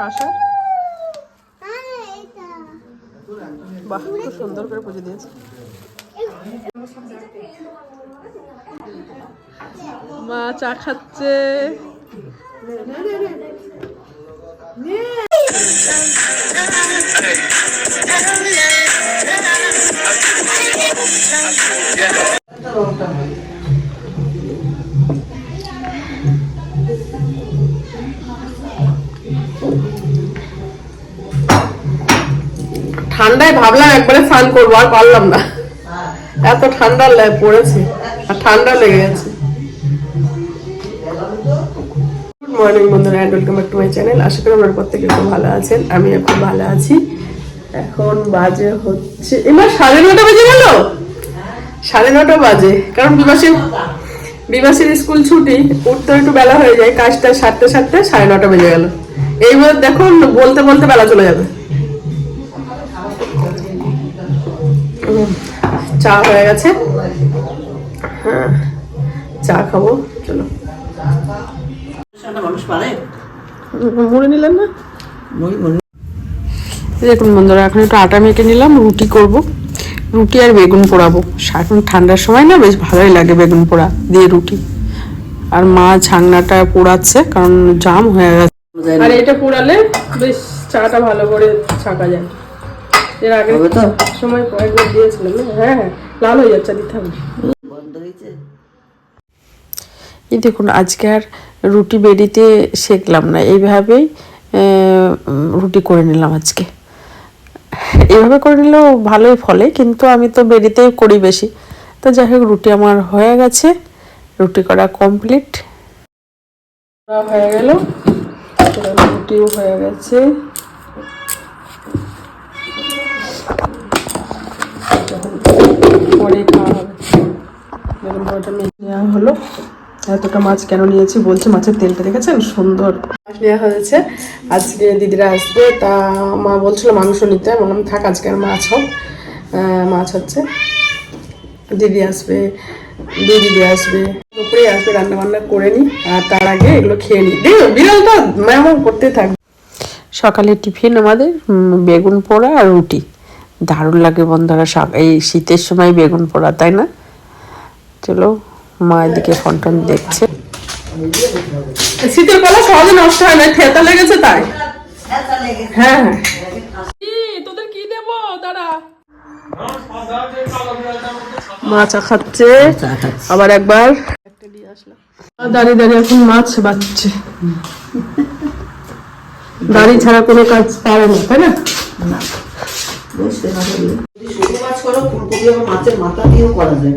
কাঁসার বাহ খুব সুন্দর করে পুজো দিয়েছে। মা চা খাচ্ছে। ঠান্ডায় ভাবলাম একবারে স্নান করব, আর পারলাম না। এত ঠান্ডা পড়েছে, আর ঠান্ডা লেগে গেছে। মর্নিং বন্ধুরা and welcome to my channel আশা করি আপনার প্রত্যেকে খুব ভালো আছেন এখন ভালো আছি। এখন বাজে হচ্ছে এবার সাড়ে নটা বেজে গেল সাড়ে নটা বাজে, কারণ বিবাসের বিবাসের স্কুল ছুটি, উঠতে একটু বেলা হয়ে যায়, কাজটা সারতে সারতে সাড়ে নটা বেজে গেল। এইবার দেখুন, বলতে বলতে বেলা চলে যাবে। চা হয়ে গেছে। হ্যাঁ চা খাব, চলো। নিলেন না? দেখুন বন্ধুরা, এখন একটু আটা মেখে নিলাম, রুটি করব। রুটি আর বেগুন পোড়াবো। এখন ঠান্ডার সময় না, বেশ ভালোই লাগে বেগুন পোড়া দিয়ে রুটি। আর মা ছাংনাটা পোড়াচ্ছে, কারণ জাম হয়ে গেছে। আর এটা পোড়ালে বেশ চাটা ভালো করে ছাকা যায়। এর আগে তো? সময় কয়েকবার দিয়েছিলাম হ্যাঁ হ্যাঁ। লাল হয়ে যাচ্ছে দিতে হবে। বন্ধ হয়েছে? এই দেখুন আজকে আর রুটি বেরিতে শেখলাম না। এইভাবেই রুটি করে নিলাম আজকে। এইভাবে করে নিলেও ভালোই ফলে কিন্তু আমি তো বেডিতেই করি বেশি। তো যাই হোক রুটি আমার হয়ে গেছে। রুটি করা কমপ্লিট। হয়ে গেল। রুটিও হয়ে গেছে। এখন পরে খাওয়া হবে। মেখে নেওয়া হলো। এতটা মাছ কেন নিয়েছি বলছে? মাছের তেলটা দেখেছেন? সুন্দর। মাছ নেওয়া হয়েছে। আজকে দিদিরা আসবে। তা মা বলছিল মাংস নিতে। বললাম, থাক, আজকে আর মাছ হোক। মাছ হচ্ছে। দিদি আসবে। দুই দিদি আসবে। দুপুরে আসবে রান্না বান্না করে নিই আর তার আগে এগুলো খেয়ে নিই বিড়ালটা ম্যামও করতে থাকবে সকালে টিফিন আমাদের বেগুন পোড়া আর রুটি। দারুণ লাগে বন্ধুরা সক- এই শীতের সময় বেগুন পোড়া তাই না? চলো মা এদিকে ফোন টোন দেখছে। শীতের কলা সহজে নষ্ট হয় না থেতা লেগেছে তাই। হ্যাঁ হ্যাঁ। তোদের কি দেবো? দাঁড়া। মা চা খাচ্ছে আবার একবার। দাঁড়িয়ে দাঁড়িয়ে এখন মাছ বাচ্ছে। দাড়ি ছাড়া কোনো কাজ পারে না তাই না? বুঝতে পারলি যদি শুধু মাছ করো ফুলকপি আবার মাছের মাথা দিয়েও করা যায়।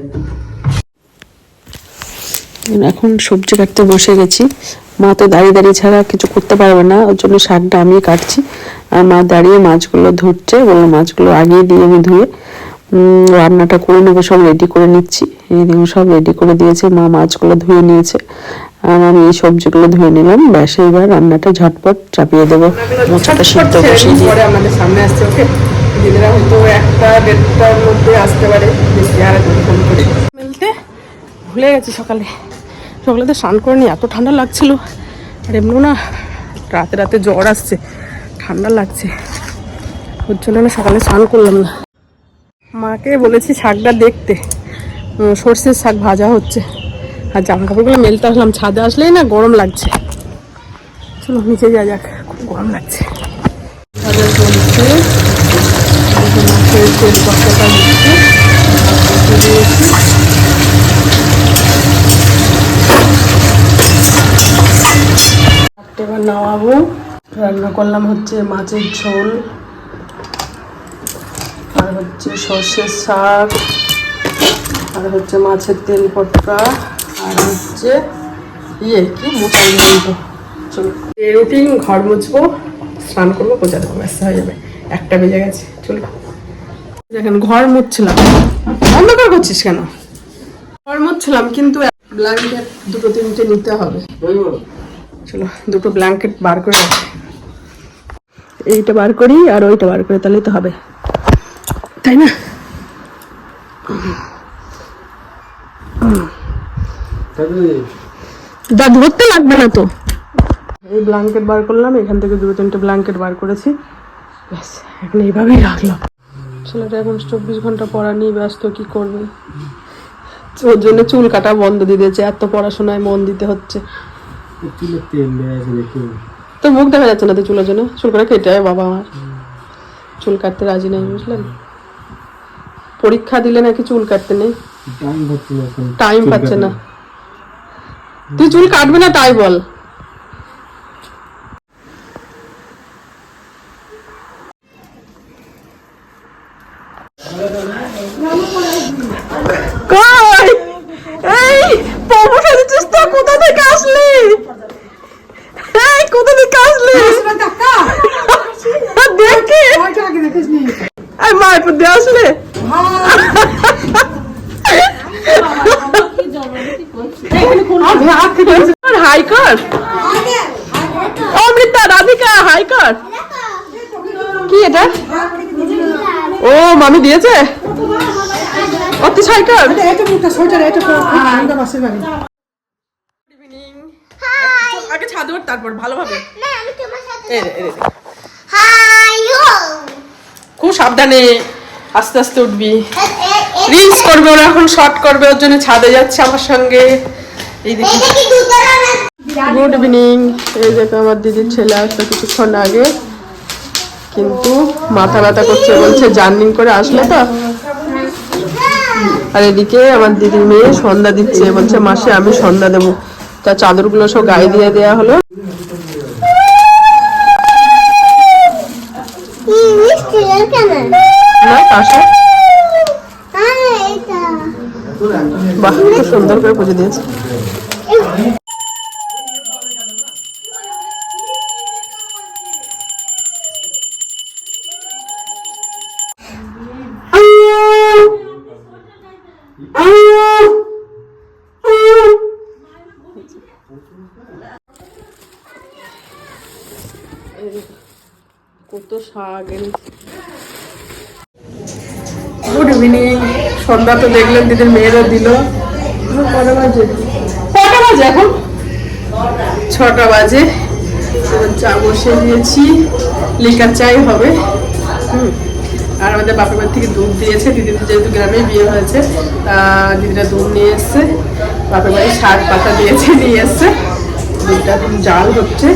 এখন সবজি কাটতে বসে গেছি। মা তো দাঁড়িয়ে দাঁড়িয়ে ছাড়া কিছু করতে পারবে না ওর জন্য শাকটা আমি কাটছি। আর মা দাঁড়িয়ে মাছগুলো ধুচ্ছে বলল মাছগুলো আগিয়ে দিয়ে আমি ধুয়ে। উম, রান্নাটা করে নেব সব রেডি করে নিচ্ছি। এইদিকে সব রেডি করে দিয়েছে মা মাছগুলো ধুয়ে নিয়েছে। আর আমি এই সবজিগুলো ধুয়ে নিলাম ব্যাস এবার রান্নাটা ঝটপট চাপিয়ে দেবো। মোচাটা সিদ্ধ বসিয়ে দিয়ে। দিদিরা হয়তো একটা দেড়টার মধ্যে আসতে পারে, বেশি আর ফোন করে। মেলতে ভুলে গেছি সকালে। সকালে তো স্নান করে এত ঠান্ডা লাগছিল। আর এমনিও না, রাতে রাতে জ্বর আসছে, ঠান্ডা লাগছে। ওর জন্য না সকালে স্নান করলাম না। মাকে বলেছি শাকটা দেখতে। সর্ষের শাক ভাজা হচ্ছে। আর জামা কাপড়গুলো মেলতে আসলাম, ছাদে আসলেই না গরম লাগছে। চলো, নিচে যা যাক, খুব গরম লাগছে। চলছে কতটা দিচ্ছে দিয়েছি এবার নামাবো রান্না করলাম হচ্ছে মাছের ঝোল আর হচ্ছে সর্ষের শাক আর হচ্ছে মাছের তেল পটকা আর হচ্ছে ইয়ে কি মোটার ঘন্ট চলো রুটিন, ঘর মুছবো, স্নান করব দেবো ব্যস্ত হয়ে যাবে। একটা বেজে গেছে, চলো। দেখেন, ঘর মুছছিলাম। অন্ধকার করছিস কেন? ঘর মুছছিলাম, কিন্তু ব্ল্যাঙ্কেট দুটো, তিনটে নিতে হবে। চলো, দুটো ব্ল্যাঙ্কেট বার করে এইটা বার করি আর ওইটা বার করে তাহলেই তো হবে। তাই না? দা ধরতে লাগবে না তো। এই ব্ল্যাঙ্কেট বার করলাম, এখান থেকে দুটো, তিনটে ব্ল্যাঙ্কেট বার করেছি। ব্যাস, এখন এইভাবেই রাখলাম। ছেলেটা এখন চব্বিশ ঘণ্টা পড়া নিয়ে ব্যস্ত কি করবে? ওর জন্য চুল কাটা বন্ধ দিয়ে দিয়েছে এত পড়াশোনায় মন দিতে হচ্ছে। তোর মুখ দেখা যাচ্ছে না তো চুলের জন্য? চুল করে কেটে হয় বাবা আমার। চুল কাটতে রাজি নাই বুঝলেন? পরীক্ষা দিলে নাকি চুল কাটতে নেই? টাইম পাচ্ছে না। তুই চুল কাটবে না তাই বল কই এই পপু সাজেছিস তো কোথা থেকে আসলি এই কোথা থেকে আসলি দেখি এই মায়ের দিয়ে আসলে হাই কর অমৃতা রাধিকা হাই কর কি এটা ও মামি দিয়েছে? অতি হাই আগে ছাদে ওঠ তারপর ভালোভাবে। খুব সাবধানে আস্তে আস্তে উঠবি। রিলস করবে ওরা এখন শর্ট করবে ওর জন্য ছাদে যাচ্ছে আমার সঙ্গে। এই দেখি। গুড ইভিনিং এই দেখো আমার দিদির ছেলে আসলো কিছুক্ষণ আগে। কিন্তু মাথা ব্যথা করছে বলছে জার্নিং করে আসলে তো। আর এদিকে আমার দিদির মেয়ে সন্ধ্যা দিচ্ছে বলছে মাসে আমি সন্ধ্যা দেবো। তা চাদরগুলো সব গায়ে দিয়ে দেওয়া হলো। বাহ খুব সুন্দর করে পুজো দিয়েছে। কত শাক গুড ইভিনিং সন্ধ্যা তো দেখলেন দিদির মেয়েরা দিল। কটা বাজে? কটা বাজে এখন? ছটা বাজে। চা বসিয়ে দিয়েছি। লিকার চাই হবে। হুম। আর আমাদের বাপের বাড়ি থেকে দুধ দিয়েছে। দিদির যেহেতু গ্রামে বিয়ে হয়েছে তা দিদিরা দুধ নিয়ে এসছে। বাপের বাড়ি শাক পাতা দিয়েছে নিয়ে এসছে। দুধটা জাল হচ্ছে।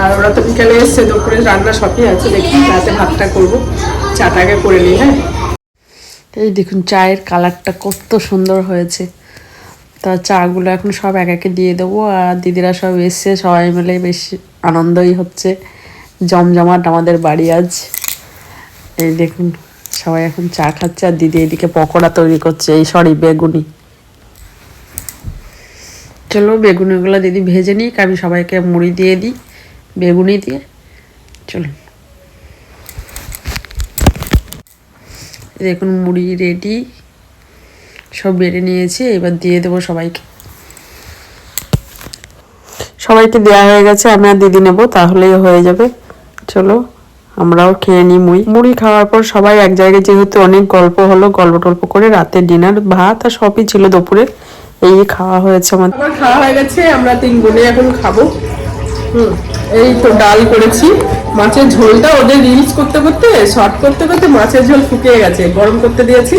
আর ওরা তো বিকালে এসছে, দুপুরে রান্না সবই আছে, দেখি রাতে ভাতটা করব। চাটাকে করে নিই হ্যাঁ? এই দেখুন, চায়ের কালারটা কত সুন্দর হয়েছে। তা চাগুলো এখন সব এক একে দিয়ে দেবো, আর দিদিরা সব এসছে, সবাই মিলে বেশ আনন্দই হচ্ছে। জমজমাট আমাদের বাড়ি আজ। এই দেখুন, সবাই এখন চা খাচ্ছে, আর দিদি এদিকে পকোড়া তৈরি করছে, এই সরি, বেগুনি। চলো, বেগুনিগুলো দিদি ভেজে নিক, আমি সবাইকে মুড়ি দিয়ে দিই। বেগুনি দিয়ে, চলুন। দেখুন, মুড়ি রেডি, সব বেড়ে নিয়েছি, এবার দিয়ে দেবো সবাইকে। সবাইকে দেওয়া হয়ে গেছে আমি আর দিদি নেব, তাহলেই হয়ে যাবে। চলো, আমরাও খেয়ে নিই মুড়ি। মুড়ি খাওয়ার পর সবাই এক জায়গায়, যেহেতু অনেক গল্প হলো, গল্প টল্প করে, রাতে ডিনার, ভাত আর সবই ছিল দুপুরে এই খাওয়া হয়েছে আমাদের। খাওয়া হয়ে গেছে, আমরা তিন বোনে এখন খাব। এই তো ডাল করেছি। মাছের ঝোলটা ওদের রিলস করতে করতে শর্ট করতে করতে মাছের ঝোল ফুকিয়ে গেছে, গরম করতে দিয়েছি।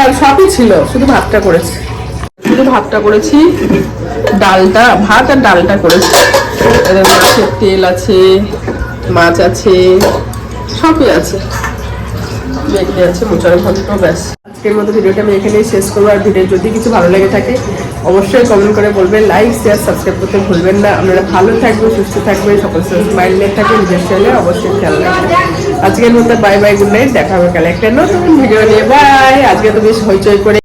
আর সবই ছিল, শুধু ভাতটা করেছি। শুধু ভাতটা করেছি, ডালটা, ভাত আর ডালটা করেছি। এদের মাছের তেল আছে, মাছ আছে, সবই আছে। আছে আজকের মতো ভিডিওটা আমি এখানেই শেষ করব, আর ভিডিও যদি কিছু ভালো লেগে থাকে অবশ্যই কমেন্ট করে বলবেন লাইক শেয়ার সাবস্ক্রাইব করতে ভুলবেন না। আপনারা ভালো থাকবে সুস্থ থাকবে সকল স্মাইল নিয়ে থাকবে নিজের চ্যানেলে অবশ্যই খেয়াল রাখবেন। আজকের মধ্যে বাই বাই গুড নাইট দেখা হবে কালে একটা নতুন ভিডিও নিয়ে। বাই আজকে তো বেশ হইচই করে